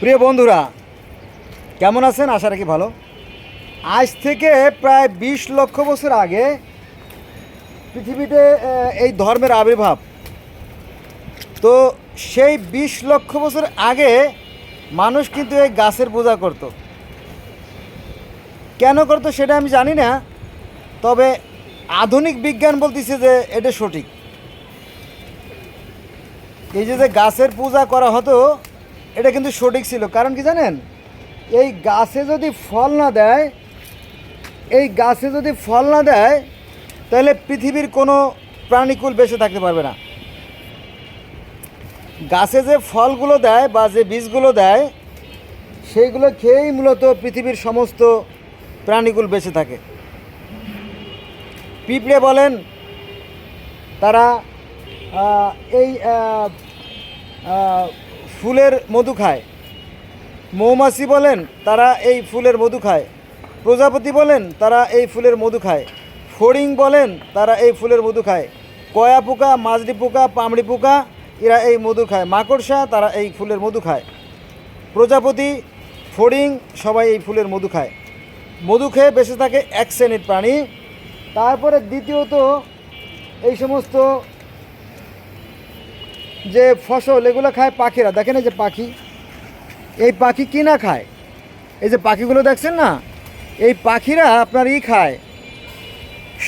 প্রিয় বন্ধুরা, কেমন আছেন? আশা রাখি ভালো। আজ থেকে প্রায় বিশ লক্ষ বছর আগে পৃথিবীতে এই ধর্মের আবির্ভাব। তো সেই বিশ লক্ষ বছর আগে মানুষ কিন্তু এই গাছের পূজা করত। কেন করতো সেটা আমি জানি না, তবে আধুনিক বিজ্ঞান বলতেছে যে এটা সঠিক। এই যে যে গাছের পূজা করা হতো এটা কিন্তু সঠিক ছিল। কারণ কি জানেন? এই গাছে যদি ফল না দেয়, এই গাছে যদি ফল না দেয়, তাহলে পৃথিবীর কোনো প্রাণীকুল বেঁচে থাকতে পারবে না। গাছে যে ফলগুলো দেয় বা যে বীজগুলো দেয়, সেইগুলো খেয়েই মূলত পৃথিবীর সমস্ত প্রাণীকুল বেঁচে থাকে। পিঁপড়ে বলেন, তারা এই ফুলের মধু খায়। মৌমাছি বলেন, তারা এই ফুলের মধু খায়। প্রজাপতি বলেন, তারা এই ফুলের মধু খায়। ফড়িং বলেন, তারা এই ফুলের মধু খায়। কয়া পোকা, মাজরি পোকা, পামড়ি পোকা, এরা এই মধু খায়। মাকড়সা, তারা এই ফুলের মধু খায়। প্রজাপতি, ফড়িং সবাই এই ফুলের মধু খায়। মধু খেয়ে বেঁচে থাকে এক শ্রেণির প্রাণী। তারপরে দ্বিতীয়ত, এই সমস্ত যে ফসল এগুলো খায় পাখিরা। দেখেন এই যে পাখি। এই পাখি কি না খায়? এই যে পাখিগুলো দেখছেন না? এই পাখিরা আপনার ই খায়,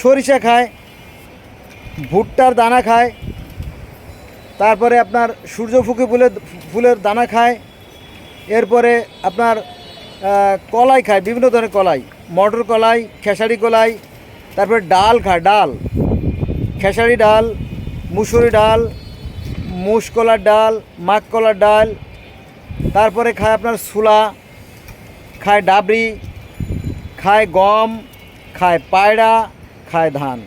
সরিষা খায়, ভুট্টার দানা খায়, তারপরে আপনার সূর্যমুখী ফুলের ফুলের দানা খায়, এরপরে আপনার কলাই খায়, বিভিন্ন ধরনের কলাই। মটর কলাই, খেসারি কলাই, তারপরে ডাল খায়, ডাল। খেসারি ডাল, মুসুরি ডাল মুসকলার ডাল মাককলার ডাল, তারপরে খায় আপনার সুলা, খায় ডাবরি খায় গম, খায় পায়রা, খায় ধান,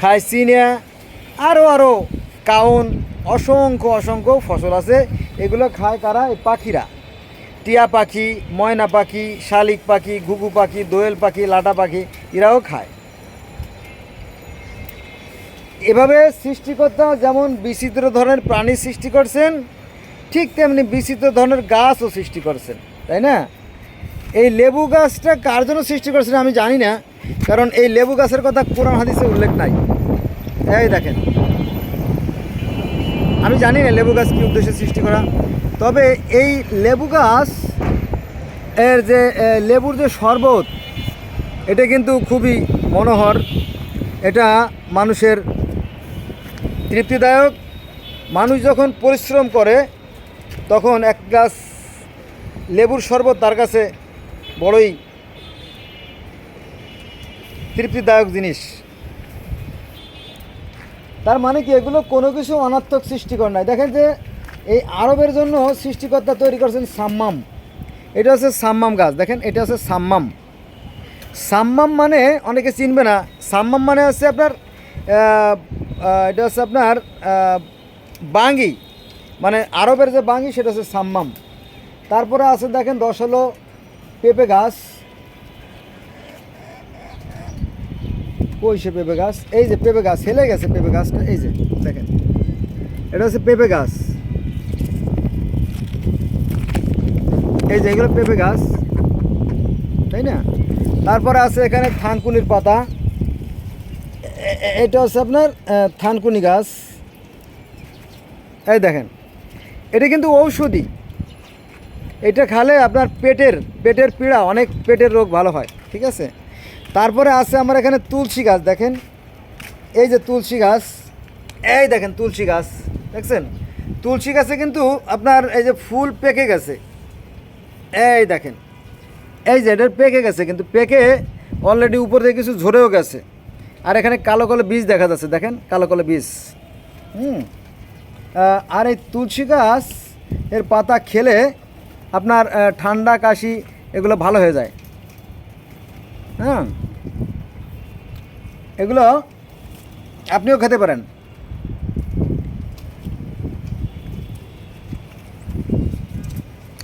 খায় চিনিয়া আরও আরও কাউন, অসংখ্য অসংখ্য ফসল আছে। এগুলো খায় কারা? এই পাখিরা। টিয়া পাখি, ময়না পাখি, শালিক পাখি, ঘুঘু পাখি, দোয়েল পাখি, লাটা পাখি, এরাও খায়। এভাবে সৃষ্টিকর্তা যেমন বিচিত্র ধরনের প্রাণী সৃষ্টি করছেন, ঠিক তেমনি বিচিত্র ধরনের গাছও সৃষ্টি করছেন, তাই না? এই লেবু গাছটা কার জন্য সৃষ্টি করছেন আমি জানি না, কারণ এই লেবু গাছের কথা কোরআন হাদিসে উল্লেখ নাই। এই দেখেন। আমি জানি না লেবু গাছ কী উদ্দেশ্যে সৃষ্টি করা। তবে এই লেবু গাছ, এর যে লেবুর যে শরবত, এটা কিন্তু খুবই মনোহর। এটা মানুষের তৃপ্তিদায়ক। মানুষ যখন পরিশ্রম করে, তখন এক গ্লাস লেবুর শরবত তার কাছে বড়ই তৃপ্তিদায়ক জিনিস। তার মানে কি, এগুলো কোনো কিছু অনার্থক সৃষ্টিকর নয়। দেখেন যে, এই আরবের জন্য সৃষ্টিকর্তা তৈরি করছেন সাম্মাম। এটা হচ্ছে সাম্মাম গাছ। দেখেন, এটা হচ্ছে সাম্মাম। সাম্মাম মানে অনেকে চিনবে না, সাম্মাম মানে হচ্ছে আপনার এটা হচ্ছে আপনার বাঙ্গি। মানে আরবের যে বাঙ্গি, সেটা হচ্ছে সাম্মাম। তারপরে আছে দেখেন, দশ হলো পেঁপে গাছ। কই সে পেঁপে গাছ? এই যে পেঁপে গাছ, হেলে গেছে পেঁপে গাছটা। এই যে, দেখেন। এটা হচ্ছে পেঁপে গাছ। এই যে, এগুলো পেঁপে গাছ। তাই না? তারপরে আছে এখানে থানকুনির পাতা। এটা হচ্ছে আপনার থানকুনি গাছ। এই দেখেন, এটা কিন্তু ঔষধি। এটা খালে আপনার পেটের পেটের পীড়া, অনেক পেটের রোগ ভালো হয়, ঠিক আছে? তারপরে আছে আমার এখানে তুলসী গাছ, দেখেন। এই যে তুলসী গাছ, এই দেখেন তুলসী গাছ, দেখছেন? তুলসী গাছে কিন্তু আপনার এই যে ফুল পেকে গেছে। এই দেখেন, এই যে এটার পেকে গেছে, কিন্তু পেকে অলরেডি উপর থেকে কিছু ঝরেও গেছে। আর এখানে কালো কালো বীজ দেখা যাচ্ছে, দেখেন, কালো কালো বীজ। হুম। আর এই তুলসী গাছ, এর পাতা খেলে আপনার ঠান্ডা, কাশি এগুলো ভালো হয়ে যায়। হ্যাঁ এগুলো আপনিও খেতে পারেন।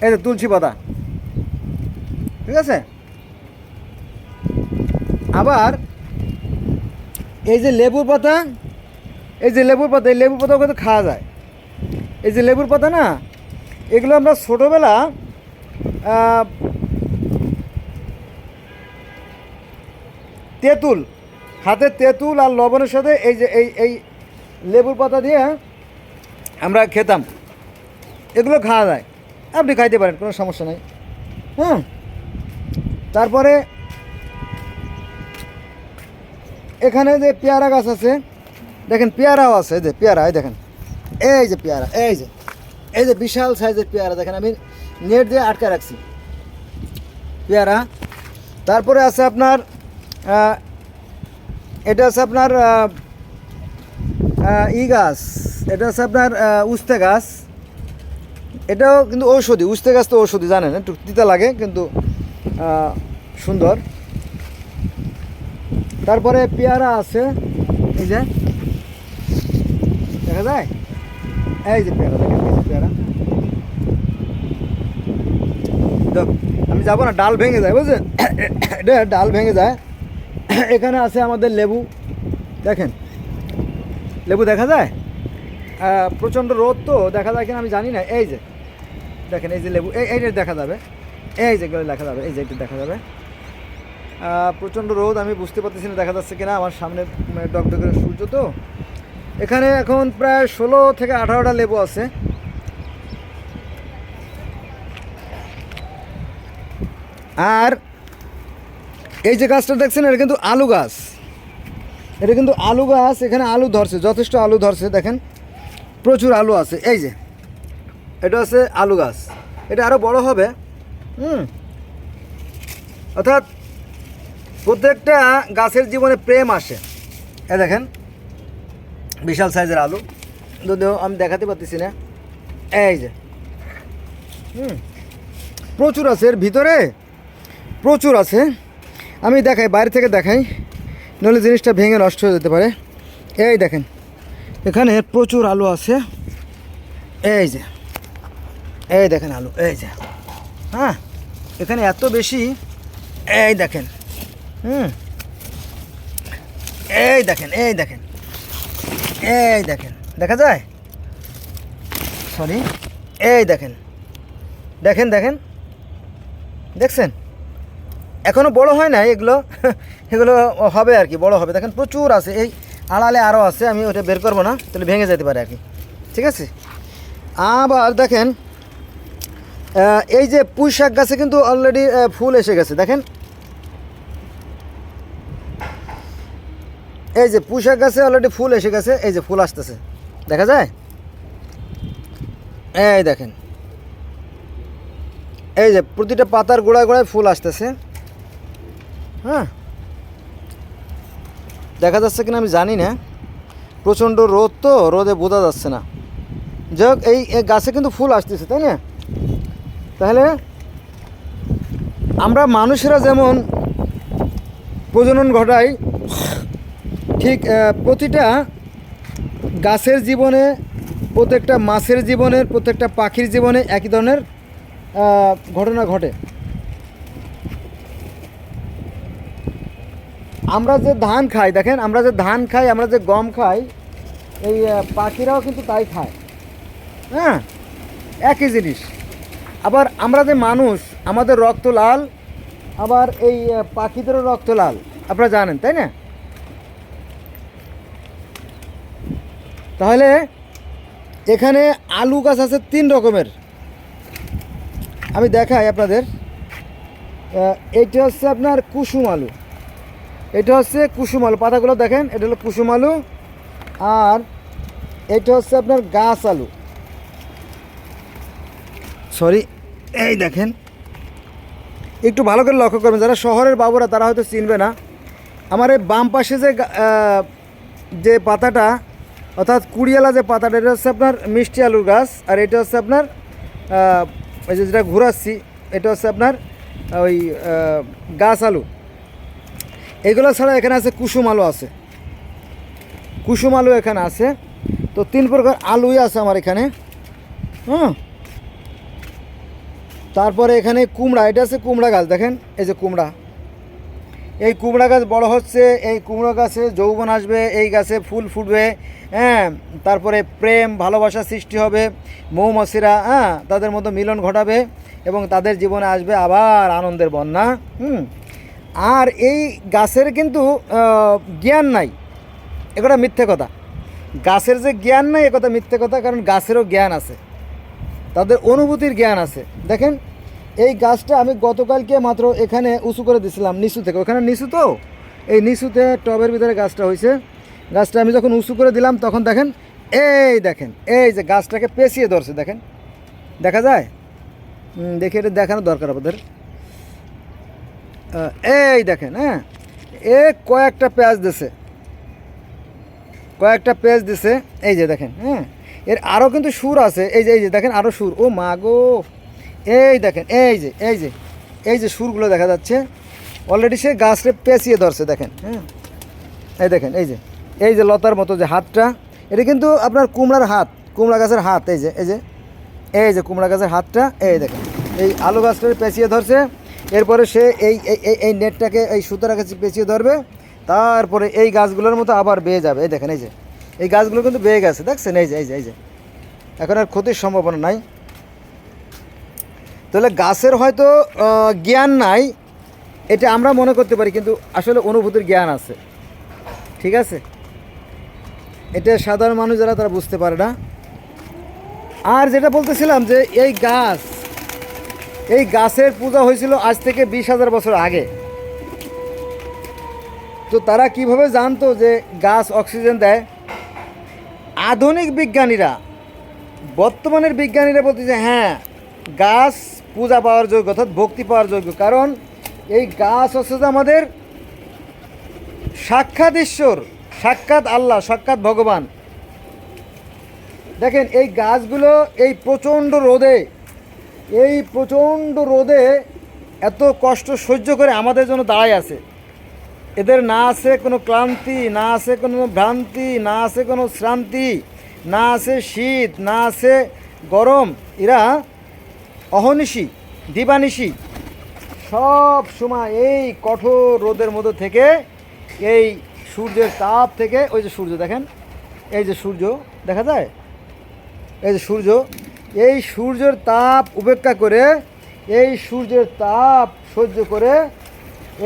এই যে তুলসী পাতা। ঠিক আছে? আবার এই যে লেবুর পাতা, এই যে লেবুর পাতা, এই লেবুর পাতাও কিন্তু খাওয়া যায়। এই যে লেবুর পাতা না, এগুলো আমরা ছোটোবেলা তেঁতুল, হাতে তেঁতুল আর লবণের সাথে এই যে এই এই লেবুর পাতা দিয়ে আমরা খেতাম। এগুলো খাওয়া যায়। আপনি খাইতে পারেন, কোনো সমস্যা নেই। হ্যাঁ তারপরে এখানে যে পেয়ারা গাছ আছে, দেখেন পেয়ারাও আছে যে পেয়ারা, এই দেখেন। এই যে পেয়ারা, এই যে এই যে বিশাল সাইজের পেয়ারা, দেখেন আমি নেট দিয়ে আটকে রাখছি। পেয়ারা, তারপরে আছে আপনার এটা আছে আপনার ই গাছ, এটা আছে আপনার উস্তে গাছ। এটাও কিন্তু ঔষধি, উস্তে গাছ তো ঔষধি, জানেন, একটু তিতা লাগে, কিন্তু সুন্দর। তারপরে পেয়ারা আছে, এই যে, দেখা যায়? এই যে পেয়ারা, দেখেন, এই যে পেয়ারা। আমি যাব না, ডাল ভেঙে যায়, বুঝলেন? এটা ডাল ভেঙে যায়। এখানে আছে আমাদের লেবু, দেখেন। লেবু দেখা যায়? প্রচণ্ড রোদ তো, দেখা যায় কিনা আমি জানি না। এই যে, দেখেন, এই যে লেবু, এই এইটা দেখা যাবে। এই যে দেখা যাবে, এই যে এটা দেখা যাবে। প্রচণ্ড রোদ, আমি বুঝতে পারতেছি না, দেখা যাচ্ছে কিনা, আমার সামনে ডকডকের সূর্য তো। এখানে এখন প্রায় ষোলো থেকে আঠারোটা লেবু আছে। আর এই যে গাছটা দেখছেন, এটা কিন্তু আলু গাছ। এটা কিন্তু আলু গাছ, এখানে আলু ধরছে, যথেষ্ট আলু ধরছে, দেখেন। প্রচুর আলু আছে, এই যে। এটা আছে আলু গাছ। এটা আরও বড় হবে, হুম। অর্থাৎ প্রত্যেকটা গাছের জীবনে প্রেম আসে। এ দেখেন, বিশাল সাইজের আলু। যদিও আমি দেখাতে পারতেছি না। এই যে। হুম। প্রচুর আছে এর ভিতরে। প্রচুর আছে। আমি দেখাই, বাইরে থেকে দেখাই। নইলে জিনিসটা ভেঙে নষ্ট হয়ে যেতে পারে। এই দেখেন, এখানে প্রচুর আলু আছে। এই যে। এই দেখেন আলু, এই যে। হ্যাঁ এখানে এত বেশি। এই দেখেন। হুম। এই দেখেন এই দেখেন। এই দেখেন, দেখা যায়? সরি এই দেখেন। দেখেন দেখেন। দেখছেন? এখনও বড় হয় না এগুলো। এগুলো হবে আর কি, বড় হবে। দেখেন, প্রচুর আছে। এই আড়ালে আরও আছে, আমি ওটা বের করব না, তাহলে ভেঙে যেতে পারে আর কি। ঠিক আছে? আবার দেখেন এই যে পুঁই শাক গাছে কিন্তু অলরেডি ফুল এসে গেছে। দেখেন এই যে শাক গাছে অলরেডি ফুল এসে গেছে, এই যে ফুল আসতেছে। দেখা যায়? এই দেখেন। এই যে প্রতিটা পাতার গোড়ায় গোড়ায় ফুল আসতেছে। হ্যাঁ? দেখা যাচ্ছে কিনা আমি জানি না। প্রচণ্ড রোদ তো, রোদে বোঝা যাচ্ছে না। যাই এই এই গাছে কিন্তু ফুল আসতেছে, তাই না? তাহলে আমরা মানুষেরা যেমন প্রজনন ঘটাই ঠিক প্রতিটা গাছের জীবনে, প্রত্যেকটা মাছের জীবনের প্রত্যেকটা পাখির জীবনে একই ধরনের ঘটনা ঘটে। আমরা যে ধান খাই, দেখেন, আমরা যে ধান খাই, আমরা যে গম খাই, এই পাখিরাও কিন্তু তাই খায়। হ্যাঁ একই জিনিস। আবার আমরা যে মানুষ, আমাদের রক্ত লাল, আবার এই পাখিদেরও রক্ত লাল। আপনারা জানেন, তাই না? তাহলে এখানে আলু গাছ আছে তিন রকমের। আমি দেখাই আপনাদের। এইটা হচ্ছে আপনার কুসুম আলু। এটা হচ্ছে কুসুম আলু। পাতাগুলো দেখেন, এটা হলো কুসুম আলু। আর এটা হচ্ছে আপনার গাছ আলু। সরি এই দেখেন। একটু ভালো করে লক্ষ্য করবেন, যারা শহরের বাবুরা তারা হয়তো চিনবে না। আমার এই বাম পাশে যে যে পাতাটা অর্থাৎ কুড়িয়ালা যে পাতাটা, এটা হচ্ছে আপনার মিষ্টি আলুর গাছ, আর এটা হচ্ছে আপনার ওই যে যেটা ঘুরাচ্ছি, এটা হচ্ছে আপনার ওই গাছ আলু। এগুলো ছাড়া এখানে আছে কুসুম আলু আছে। কুসুম আলু এখানে আছে। তো তিন প্রকার আলুই আছে আমার এখানে। হ্যাঁ তারপরে এখানে কুমড়া, এটা আছে কুমড়া গাছ, দেখেন, এই যে কুমড়া। এই কুমড়া গাছ বড় হচ্ছে, এই কুমড়ো গাছে যৌবন আসবে, এই গাছে ফুল ফুটবে হ্যাঁ? তারপরে প্রেম, ভালোবাসা সৃষ্টি হবে, মৌমাছিরা হ্যাঁ? তাদের মতো মিলন ঘটাবে এবং তাদের জীবনে আসবে আবার আনন্দের বন্যা, হুম? আর এই গাছের কিন্তু জ্ঞান নাই। এগুলো মিথ্যে কথা। গাছের যে জ্ঞান নাই একথা মিথ্যে কথা, কারণ গাছেরও জ্ঞান আছে। তাদের অনুভূতির জ্ঞান আছে। দেখেন এই গাছটা আমি গতকালকে মাত্র এখানে উঁচু করে দিছিলাম, নিচু থেকে। ওখানে নিচু তো? এই নিচুতে টবের ভিতরে গাছটা হয়েছে গাছটা আমি যখন উঁচু করে দিলাম, তখন দেখেন, এই দেখেন, এই যে গাছটাকে পেঁচিয়ে ধরছে, দেখেন। দেখা যায়? দেখি এটা দেখানোর দরকার আমাদের এই দেখেন হ্যাঁ? এ কয়েকটা পেঁয়াজ দিছে। কয়েকটা পেঁয়াজ দিছে। এই যে দেখেন হ্যাঁ? এর আরও কিন্তু সুর আছে। এই যে এই যে দেখেন, আরও সুর। ও মা গো! এই দেখেন, এই যে এই যে এই যে সুরগুলো দেখা যাচ্ছে অলরেডি সে গাছটা পেঁচিয়ে ধরছে, দেখেন হ্যাঁ? এই দেখেন, এই যে এই যে লতার মতো যে হাতটা, এটা কিন্তু আপনার কুমড়ার হাত, কুমড়া গাছের হাত, এই যে এই যে এই যে কুমড়া গাছের হাতটা, এই দেখেন, এই আলু গাছটা পেঁচিয়ে ধরছে, এরপরে সে এই, এই- নেটটাকে, এই সুতোর কাছে পেঁচিয়ে ধরবে, তারপরে এই গাছগুলোর মতো আবার বেয়ে যাবে, এই দেখেন, এই যে, এই গাছগুলো কিন্তু বেয়ে গেছে, দেখছেন, এই যে এই যে এই যে, এখন আর ক্ষতির সম্ভাবনা নাই। তাহলে গাছের হয়তো জ্ঞান নাই, এটা আমরা মনে করতে পারি, কিন্তু আসলে অনুভূতির জ্ঞান আছে। ঠিক আছে? এটা সাধারণ মানুষ যারা, তারা বুঝতে পারে না। আর যেটা বলতেছিলাম যে, এই গাছ, এই গাছের পূজা হয়েছিল আজ থেকে বিশ হাজার বছর আগে। তো তারা কীভাবে জানতো যে গাছ অক্সিজেন দেয়? আধুনিক বিজ্ঞানীরা, বর্তমানের বিজ্ঞানীরা বলতে যে হ্যাঁ গাছ পূজা পাওয়ার যোগ্য অর্থাৎ ভক্তি পাওয়ার যোগ্য। কারণ এই গাছ হচ্ছে যে আমাদের সাক্ষাৎ ঈশ্বর, সাক্ষাৎ আল্লাহ, সাক্ষাৎ ভগবান। দেখেন, এই গাছগুলো এই প্রচণ্ড রোদে, এই প্রচণ্ড রোদে এত কষ্ট সহ্য করে আমাদের জন্য দাঁড়ায় আছে। এদের না আছে কোনো ক্লান্তি, না আছে কোনো ভ্রান্তি, না আছে কোনো শ্রান্তি, না আছে শীত, না আছে গরম। এরা অহনিশি, দিবানিশি, সব সময় এই কঠোর রোদের মধ্যে থেকে এই সূর্যের তাপ থেকে, ওই যে সূর্য দেখেন, এই যে সূর্য, দেখা যায়? এই যে সূর্য, এই সূর্যের তাপ উপেক্ষা করে, এই সূর্যের তাপ সহ্য করে,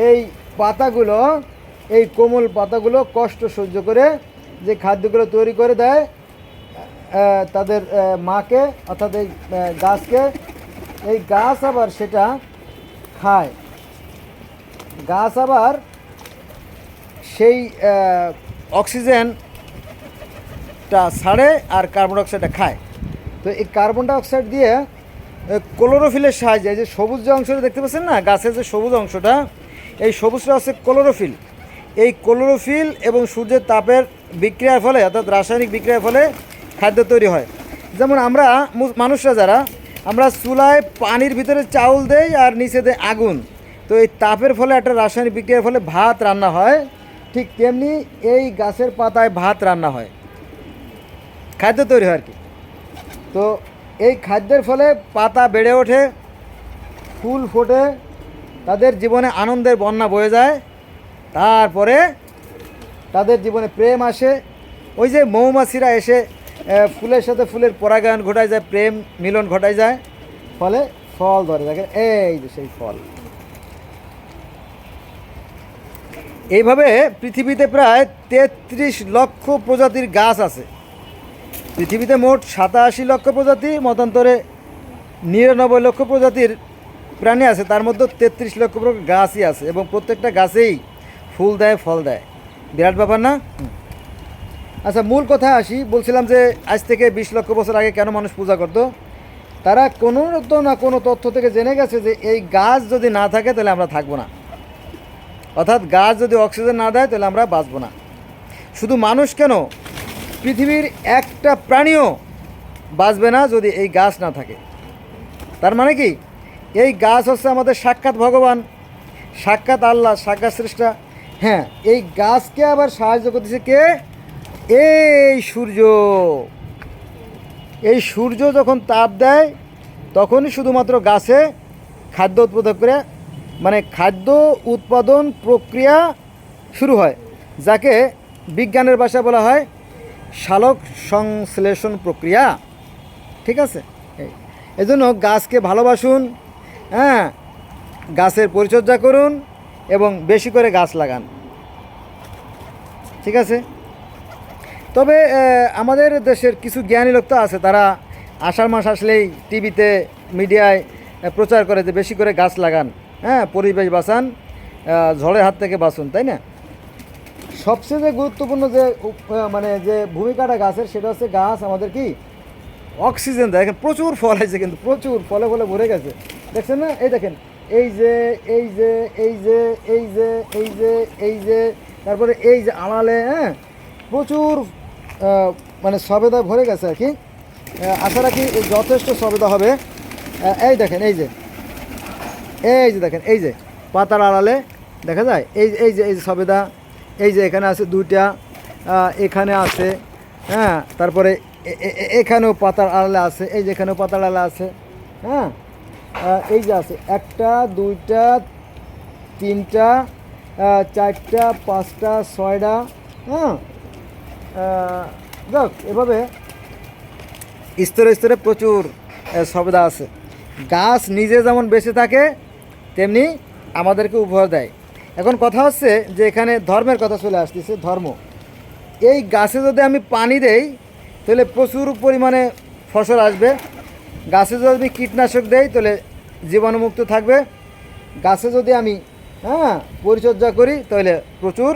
এই পাতাগুলো, এই কোমল পাতাগুলো কষ্ট সহ্য করে, যে খাদ্যগুলো তৈরি করে দেয় তাদের মাকে, অর্থাৎ এই গাছকে এই গাছ আবার সেটা খায়। গাছ আবার সেই অক্সিজেনটা ছাড়ে আর কার্বন ডাইঅক্সাইডটা খায়। তো এই কার্বন ডাইঅক্সাইড দিয়ে ক্লোরোফিলের সাহায্যে যে সবুজ যে অংশটা দেখতে পাচ্ছেন না, গাছের যে সবুজ অংশটা, এই সবুজটা হচ্ছে ক্লোরোফিল। এই ক্লোরোফিল এবং সূর্যের তাপের বিক্রিয়ার ফলে, অর্থাৎ রাসায়নিক বিক্রিয়ার ফলে খাদ্য তৈরি হয়। যেমন আমরা মানুষরা যারা আমরা চুলায় পানির ভিতরে চাউল দেই আর নিচে দেয় আগুন। তো এই তাপের ফলে একটা রাসায়নিক বিক্রিয়ার ফলে ভাত রান্না হয়। ঠিক তেমনি এই গাছের পাতায় ভাত রান্না হয়। খাদ্য তৈরি হয় আর কি। তো এই খাদ্যের ফলে পাতা বেড়ে ওঠে, ফুল ফোটে, তাদের জীবনে আনন্দের বন্যা বয়ে যায়। তারপরে তাদের জীবনে প্রেম আসে। ওই যে মৌমাছিরা এসে ফুলের সাথে ফুলের পরাগায়ন ঘটায় যায়, প্রেম মিলন ঘটায় যায়, ফলে ফল ধরে। দেখেন, এই যে সেই ফল। এইভাবে পৃথিবীতে প্রায় তেত্রিশ লক্ষ প্রজাতির গাছ আছে। পৃথিবীতে মোট সাতাশি লক্ষ প্রজাতি, মতান্তরে নিরানব্বই লক্ষ প্রজাতির প্রাণী আছে। তার মধ্যে তেত্রিশ লক্ষ গাছই আছে এবং প্রত্যেকটা গাছেই ফুল দেয়, ফল দেয়। বিরাট ব্যাপার না। আচ্ছা মূল কথা আসি। বলছিলাম যে, আজ থেকে বিশ লক্ষ বছর আগে কেন মানুষ পূজা করতো? তারা কোনো না কোনো তথ্য থেকে জেনে গেছে যে, এই গাছ যদি না থাকে, তাহলে আমরা থাকব না। অর্থাৎ গাছ যদি অক্সিজেন না দেয়, তাহলে আমরা বাঁচবো না। শুধু মানুষ কেন? পৃথিবীর একটা প্রাণীও বাঁচবে না যদি এই গাছ না থাকে। তার মানে কি? এই গাছ হচ্ছে আমাদের সাক্ষাৎ ভগবান। সাক্ষাৎ আল্লাহ, সাক্ষাৎ সৃষ্টা। হ্যাঁ এই গাছকে আবার সাহায্য করতেছে কে? এই সূর্য এই সূর্য যখন তাপ দেয়, তখনই শুধুমাত্র গাছে খাদ্য উৎপাদন করে মানে খাদ্য উৎপাদন প্রক্রিয়া শুরু হয়, যাকে বিজ্ঞানের ভাষায় বলা হয় শালক সংশ্লেষণ প্রক্রিয়া। ঠিক আছে? এই, এজন্য গাছকে ভালোবাসুন হ্যাঁ গাছের পরিচর্যা করুন এবং বেশি করে গাছ লাগান। ঠিক আছে? তবে আমাদের দেশের কিছু জ্ঞানী লোক তো আছে, তারা আষাঢ় মাস আসলেই টিভিতে, মিডিয়ায় প্রচার করে যে বেশি করে গাছ লাগান হ্যাঁ পরিবেশ বাঁচান ঝড়ের হাত থেকে বাঁচুন, তাই না? সবচেয়ে যে গুরুত্বপূর্ণ যে মানে যে ভূমিকাটা গাছের, সেটা হচ্ছে গাছ, আমাদের কি? অক্সিজেন দেয়, দেখেন প্রচুর ফল আছে কিন্তু, প্রচুর ফলে ফলে ভরে গেছে। দেখছেন না? এই দেখেন, এই যে এই যে এই যে এই যে এই যে এই যে, তারপরে এই যে আড়ালে হ্যাঁ প্রচুর মানে সবেদা ভরে গেছে আর কি। আশা রাখি যথেষ্ট সবেদা হবে। এই দেখেন, এই যে। এই যে দেখেন, এই যে পাতার আড়ালে, দেখা যায়? এই এই যে এই যে সবেদা, এই যে এখানে আছে দুইটা এখানে আছে হ্যাঁ তারপরে এখানেও পাতার আড়ালে আছে, এই যে এখানেও পাতার আড়ালে আছে হ্যাঁ এই যে আছে, একটা, দুইটা, তিনটা চারটা, পাঁচটা, ছয়টা হ্যাঁ যাক, এভাবে স্তরে স্তরে প্রচুর সবেদা আছে। গাছ নিজে যেমন বেঁচে থাকে, তেমনি আমাদেরকে উপহার দেয়। এখন কথা হচ্ছে যে এখানে ধর্মের কথা চলে আসতেছে, ধর্ম। এই গাছে যদি আমি পানি দেই, তাহলে প্রচুর পরিমাণে ফসল আসবে। গাছে যদি আমি কীটনাশক দেই, তাহলে জীবাণুমুক্ত থাকবে। গাছে যদি আমি হ্যাঁ পরিচর্যা করি, তাহলে প্রচুর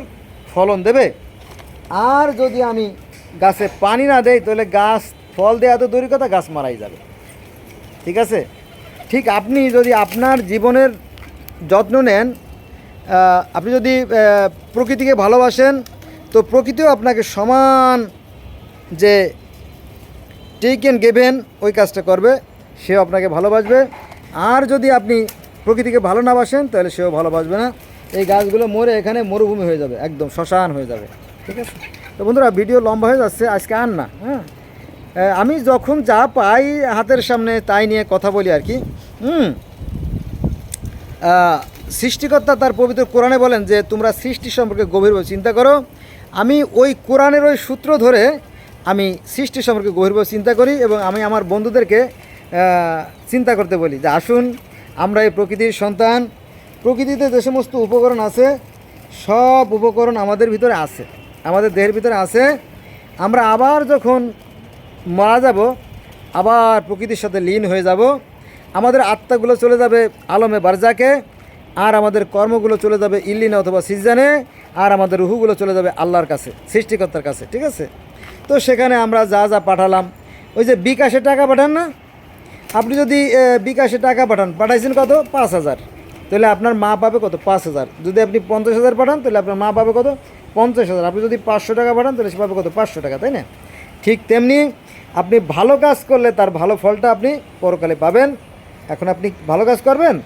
ফলন দেবে। আর যদি আমি গাছে পানি না দেই, তাহলে গাছ ফল দেওয়া তো দূরের কথা, গাছ মারাই যাবে। ঠিক আছে? ঠিক আপনি যদি আপনার জীবনের যত্ন নেন আপনি যদি প্রকৃতিকে ভালোবাসেন, তো প্রকৃতিও আপনাকে সমান যে টেকেন গেবেন ওই কাজটা করবে, সেও আপনাকে ভালোবাসবে। আর যদি আপনি প্রকৃতিকে ভালো না বাসেন, তাহলে সেও ভালোবাসবে না। এই গাছগুলো মরে এখানে মরুভূমি হয়ে যাবে, একদম শ্মশান হয়ে যাবে। ঠিক আছে? তো বন্ধুরা, ভিডিও লম্বা হয়ে যাচ্ছে, আজকে আর না হ্যাঁ? আমি যখন যা পাই হাতের সামনে তাই নিয়ে কথা বলি আর কি। হুম? সৃষ্টিকর্তা তার পবিত্র কোরআনে বলেন যে, তোমরা সৃষ্টি সম্পর্কে গভীরভাবে চিন্তা করো। আমি ওই কোরআনের ওই সূত্র ধরে আমি সৃষ্টি সম্পর্কে গভীরভাবে চিন্তা করি এবং আমি আমার বন্ধুদেরকে চিন্তা করতে বলি যে, আসুন, আমরা এই প্রকৃতির সন্তান। প্রকৃতিতে যে সমস্ত উপকরণ আছে, সব উপকরণ আমাদের ভিতরে আছে। আমাদের দেহের ভিতরে আছে। আমরা আবার যখন মারা যাব, আবার প্রকৃতির সাথে লীন হয়ে যাব। আমাদের আত্মাগুলো চলে যাবে আলমে বারজাকে, আর আমাদের কর্মগুলো চলে যাবে ইল্লিনে অথবা সিজানে, আর আমাদের রুহুগুলো চলে যাবে আল্লাহর কাছে, সৃষ্টিকর্তার কাছে, ঠিক আছে? তো সেখানে আমরা যা যা পাঠালাম, ওই যে বিকাশে টাকা পাঠান না? আপনি যদি বিকাশে টাকা পাঠান, পাঠাইছেন কত? পাঁচ হাজার। তাহলে আপনার মা পাবে কত? পাঁচ হাজার। যদি আপনি পঞ্চাশ হাজার পাঠান, তাহলে আপনার মা পাবে কত? পঞ্চাশ হাজার। আপনি যদি পাঁচশো টাকা পাঠান তাহলে সে পাবে কত? পাঁচশো টাকা, তাই না? ঠিক তেমনি আপনি ভালো কাজ করলে তার ভালো ফলটা আপনি পরকালে পাবেন। এখন আপনি ভালো কাজ করবেন?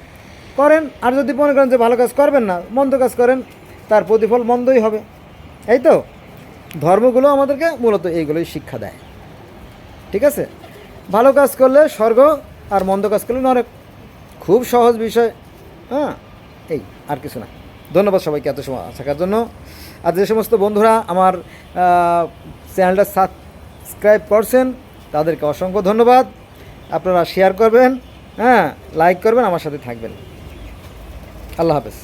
করেন। আর যদি মনে করেন যে ভালো কাজ করবেন না, মন্দ কাজ করেন, তার প্রতিফল মন্দই হবে। এই তো? ধর্মগুলো আমাদেরকে মূলত এইগুলোই শিক্ষা দেয়। ঠিক আছে? ভালো কাজ করলে স্বর্গ, আর মন্দ কাজ করলে নরক। খুব সহজ বিষয়। হ্যাঁ? এই, আর কিছু না। ধন্যবাদ সবাইকে এত সময় থাকার জন্য। আর যে সমস্ত বন্ধুরা আমার চ্যানেলটা সাবস্ক্রাইব করছেন, তাদেরকে অসংখ্য ধন্যবাদ। আপনারা শেয়ার করবেন হ্যাঁ লাইক করবেন, আমার সাথে থাকবেন। আল্লাহ হাফেজ।